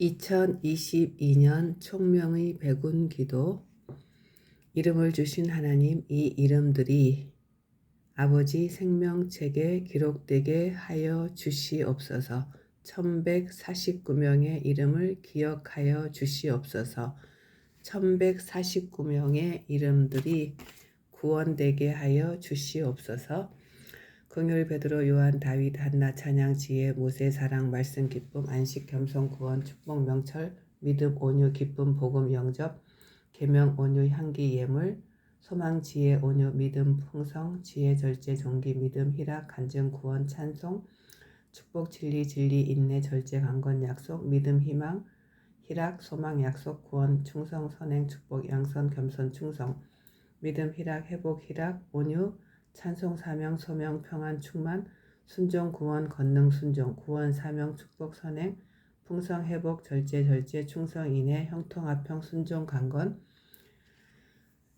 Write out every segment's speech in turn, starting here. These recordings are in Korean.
2022년 총명의 백운 기도. 이름을 주신 하나님 이 이름들이 아버지 생명책에 기록되게 하여 주시옵소서. 1149명의 이름을 기억하여 주시옵소서. 1149명의 이름들이 구원되게 하여 주시옵소서 긍휼 베드로 요한 다윗 한나 찬양 지혜 모세 사랑 말씀 기쁨 안식 겸손 구원 축복 명철 믿음 온유 기쁨 복음 영접 계명 온유 향기 예물 소망 지혜 온유 믿음 풍성 지혜 절제 종기 믿음 희락 간증 구원 찬송 축복 진리 진리 인내 절제 강건 약속 믿음 희망 희락 소망 약속 구원 충성 선행 축복 양선 겸손 충성 믿음 희락 회복 희락 온유 찬송 사명 소명 평안 충만 순종 구원 건능 순종 구원 사명 축복 선행 풍성 회복 절제 절제 충성 인해 형통 합평 순종 강건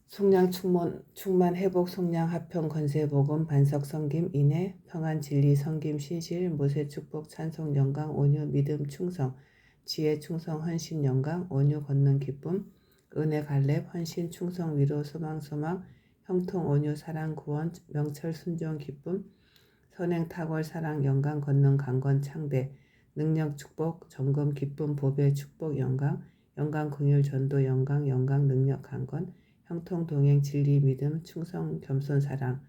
속량 충만 충만 회복 속량 합평 건세 복음 반석 성김 인해 평안 진리 성김 신실 모세 축복 찬송 영광 온유 믿음 충성 지혜 충성 헌신 영광 온유 건능 기쁨 은혜 갈렙 헌신 충성 위로 소망 소망 형통 온유 사랑 구원 명철 순종 기쁨 선행 탁월 사랑 영광 건능 강건 창대 능력 축복 점검 기쁨 보배 축복 영광 영광 긍휼 전도 영광 영광 능력 강건 형통 동행 진리 믿음 충성 겸손 사랑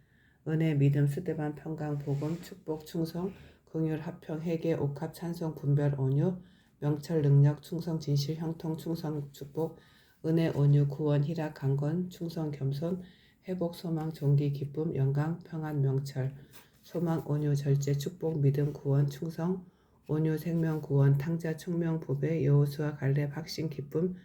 은혜 믿음 스테반 평강 복음 축복 충성 긍휼 합평 회개 옥합 찬송 분별 온유 명철 능력 충성 진실 형통 충성 축복 은혜 온유 구원 희락 강건 충성 겸손 회복, 소망, 종기, 기쁨, 영광, 평안, 명철, 소망, 온유, 절제, 축복, 믿음, 구원, 충성, 온유, 생명, 구원, 탕자, 총명, 보배, 여호수아, 갈렙, 확신, 기쁨,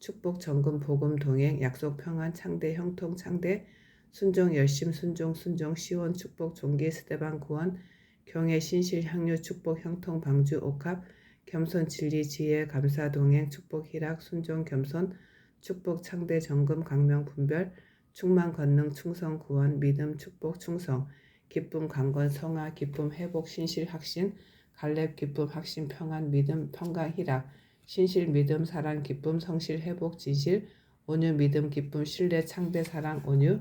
축복, 정금, 복음, 동행, 약속, 평안, 창대, 형통, 창대, 순종, 열심, 순종, 순종, 시원, 축복, 종기, 스테반, 구원, 경애, 신실, 향유, 축복, 형통, 방주, 옥합, 겸손, 진리, 지혜, 감사, 동행, 축복, 희락, 순종, 겸손, 축복, 창대, 정금, 강명, 분별, 충만 권능 충성 구원 믿음 축복 충성. 기쁨 강건 성화 기쁨 회복 신실 확신. 갈렙 기쁨 확신 평안 믿음 평강 희락. 신실 믿음 사랑 기쁨 성실 회복 진실. 온유 믿음 기쁨 신뢰 창대 사랑 온유.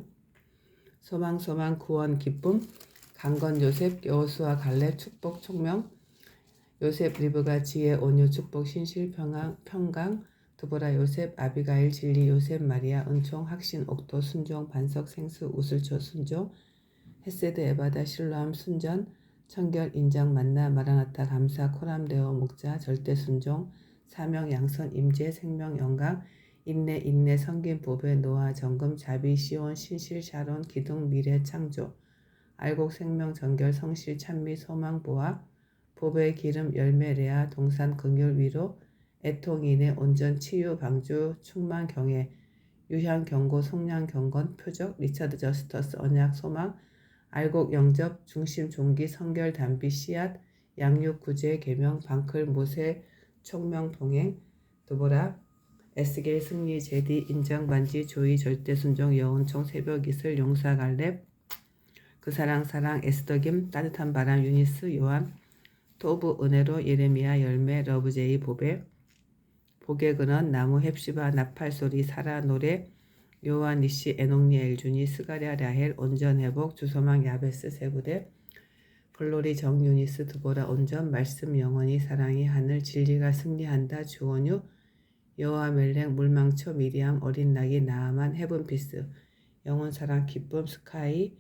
소망 소망 구원 기쁨. 강건 요셉 여호수아 갈렙 축복 총명. 요셉 리브가 지혜 온유 축복 신실 평강 평강 두보라 요셉 아비가일 진리 요셉 마리아 은총 확신 옥도 순종 반석 생수 우슬초 순종 헤세드 에바다 실로암 순전 청결 인정 만나 마라나타 감사 코람데오 목자 절대 순종 사명 양선 임재 생명 영광 인내 인내 성김 보배 노아 정금 자비 시온 신실 샤론 기둥 미래 창조 알곡 생명 정결 성실 찬미 소망 보아 보배 기름 열매 레아 동산 긍휼 위로 애통인의 온전 치유 방주 충만 경애 유향 경고 속량 경건 표적 리차드 저스터스 언약 소망 알곡 영접 중심 종기 성결 담비 씨앗 양육 구제 개명 방클 모세 총명 동행 도보라 에스겔 승리 제디 인정 반지 조이 절대 순종 여운총 새벽 이슬 용사 갈렙 그 사랑 사랑 에스더김 따뜻한 바람 유니스 요한 토브 은혜로 예레미야 열매 러브제이 보배 복의 근원 나무 헵시바 나팔 소리 사라 노래 요한 니시 에녹니 엘 주니 스가랴 랴헬 온전 회복 주소망 야베스 세부대 블로리 정유니스 두보라 온전 말씀 영원히 사랑이 하늘 진리가 승리한다 주원유 여호와 멜렉 물망초 미리암 어린 낙이 나아만 헤븐피스 영원 사랑 기쁨 스카이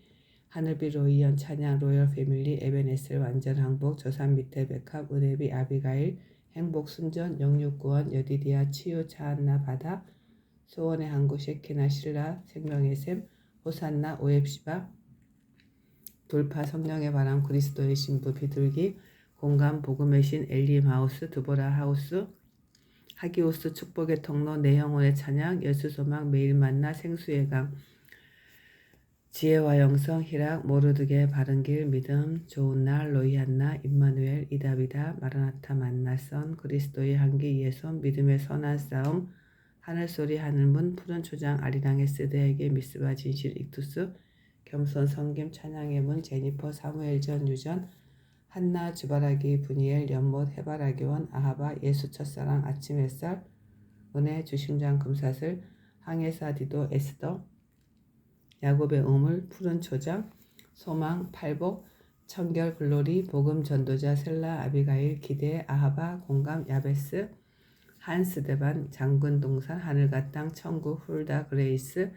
하늘비 로이언 찬양 로열 패밀리 에베네셀 완전 항복 저산 밑에 백합 은혜비 아비가일 행복 순전 영육구원 여디디아 치유 차한나 바다 소원의 항구 셰키나 신라 생명의 샘 호산나 오앱시바. 돌파 성령의 바람 그리스도의 신부 비둘기 공감 복음의 신 엘리 마우스 드보라 하우스 하기오스 축복의 통로 내 영혼의 찬양 예수 소망 매일 만나 생수의 강 지혜와 영성, 희락, 모르드게 바른 길, 믿음, 좋은 날, 로이한나, 임마누엘, 이다비다, 마라나타 만나선, 그리스도의 한기, 예손, 믿음의 선한 싸움, 하늘소리, 하늘문, 푸른 초장, 아리랑의 세대에게 미스바 진실, 익투스, 겸손, 성김, 찬양의 문, 제니퍼, 사무엘전, 유전, 한나 주바라기 분이엘 연못 해바라기원 아하바 예수 첫사랑 아침 햇살 은혜 주심장 금사슬 항해사 디도 에스더 야곱의 우물 푸른 초장 소망 팔복 청결 글로리 복음 전도자 셀라 아비가일 기대 아하바 공감 야베스 한스데반 장군 동산 하늘과 땅 천국 훌다 그레이스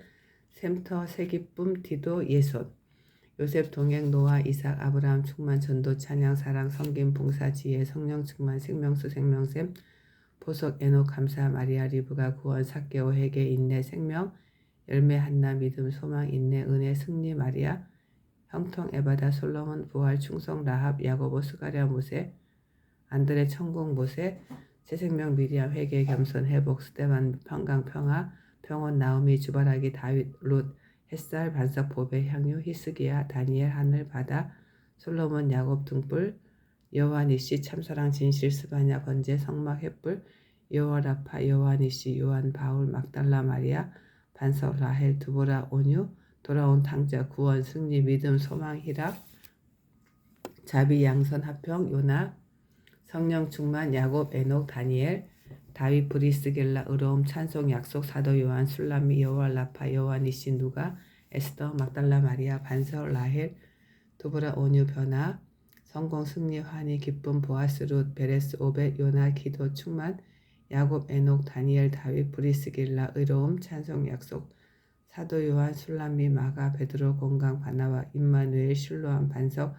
샘터 세기쁨 디도 예손. 요셉 동행 노아 이삭 아브라함 충만 전도 찬양 사랑 섬김 봉사 지혜 성령 충만 생명수 생명샘 보석 에녹 감사 마리아 리브가 구원 사개오 회개 인내 생명 열매 한나 믿음 소망 인내 은혜 승리 마리아. 형통 에바다 솔로몬 부활 충성 라합 야고보 스가랴 모세. 안드레 천국 모세. 새 생명 미리암 회개 겸손 회복 스테반 평강 평화. 평온 나오미 주바라기 다윗 룻. 햇살 반석 보배 향유 히스기야 다니엘 하늘 바다. 솔로몬 야곱 등불. 여호와 니시 참사랑 진실 스바냐 번제 성막 햇불. 여호와 라파 여호와 니시 요한 바울 막달라 마리아 반석 라헬 두보라 온유 돌아온 탕자 구원 승리 믿음 소망 희락 자비 양선 합평 요나. 성령 충만 야곱 에녹 다니엘. 다윗 브리스겔라 의로움 찬송 약속 사도 요한 술라미 여호와 라파 여호와 니시 누가 에스더 막달라 마리아 반석 라헬 두브라 온유 변화. 성공 승리 환희 기쁨 보아스 룻 베레스 오벳 요나 기도 충만 야곱 에녹 다니엘 다윗 브리스길라 의로움 찬송 약속 사도 요한 술람미 마가 베드로 건강 바나와 임마누엘 실로암 반석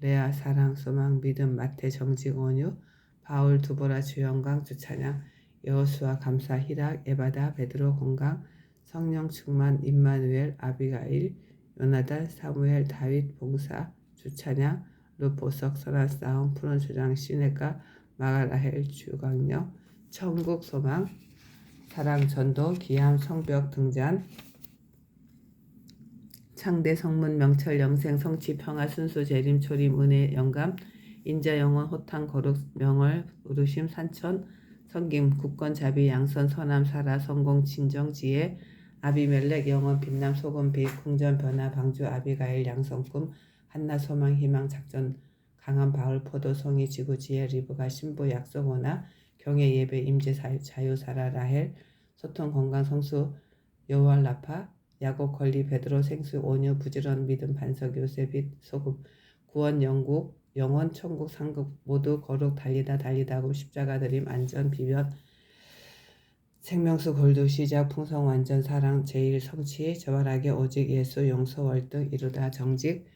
레아 사랑 소망 믿음 마태 정직 온유 바울 두보라 주영광 주찬양 여호수아 감사 희락 에바다 베드로 건강 성령 충만 임마누엘 아비가일 요나단 사무엘 다윗 봉사 주찬양 루보석 선한 싸움 푸른 주장 시네가 마가라헬 주강력 천국 소망 사랑 전도 기함 성벽 등잔. 창대 성문 명철 영생 성취 평화 순수 재림 초림 은혜 영감. 인자 영원 호탕 거룩 명월 우르심 산천 성김 국권 자비 양선 선함 사라 성공 진정 지혜. 아비멜렉 영원 빛남 소금 빛 궁전 변화 방주 아비가일 양성 꿈. 한나 소망 희망 작전. 강한 바울 포도 성이 지구 지혜 리브가 신부 약속 오나 경외 예배 임재 자유 사라 라헬 소통 건강 성수 여호와 라파 야곱 권리 베드로 생수 온유 부지런 믿음 반석 요셉이 소금 구원 영국 영원 천국 상급 모두 거룩 달리다 달리다 고 십자가 드림 안전 비변 생명수 골도 시작 풍성 완전 사랑 제일 성취 저발하게 오직 예수 용서 월등 이루다 정직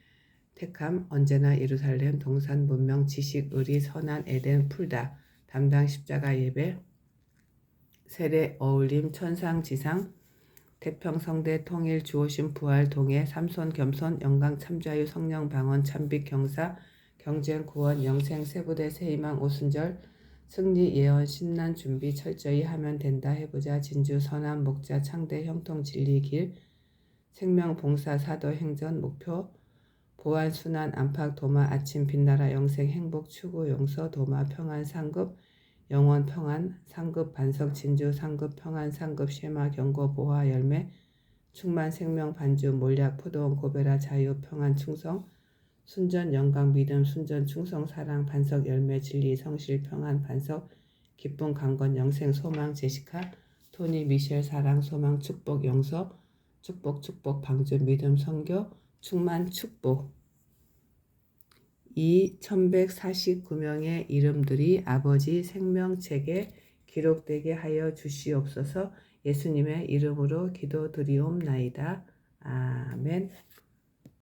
택함 언제나 예루살렘 동산 문명 지식 의리 선한 에덴 풀다 담당 십자가 예배 세례 어울림 천상 지상 태평성대 통일 주오신 부활 동해 삼손 겸손 영광 참자유 성령 방언 참빛 경사 경쟁 구원 영생 세부대 세희망 오순절 승리 예언 신난 준비 철저히 하면 된다 해보자 진주 선한 목자 창대 형통 진리 길 생명 봉사 사도 행전 목표 보안 순환 안팎 도마 아침 빛나라 영생 행복 추구 용서 도마 평안 상급 영원 평안 상급 반석 진주 상급 평안 상급 쉐마 경고 보화 열매 충만 생명 반주 몰약 포도원 고베라 자유 평안 충성 순전 영광 믿음 순전 충성 사랑 반석 열매 진리 성실 평안 반석 기쁨 강건 영생 소망 제시카 토니 미셸 사랑 소망 축복 용서 축복 축복 방주 믿음 성교 충만 축복 이 1149명의 이름들이 아버지 생명책에 기록되게 하여 주시옵소서 예수님의 이름으로 기도드리옵나이다. 아멘.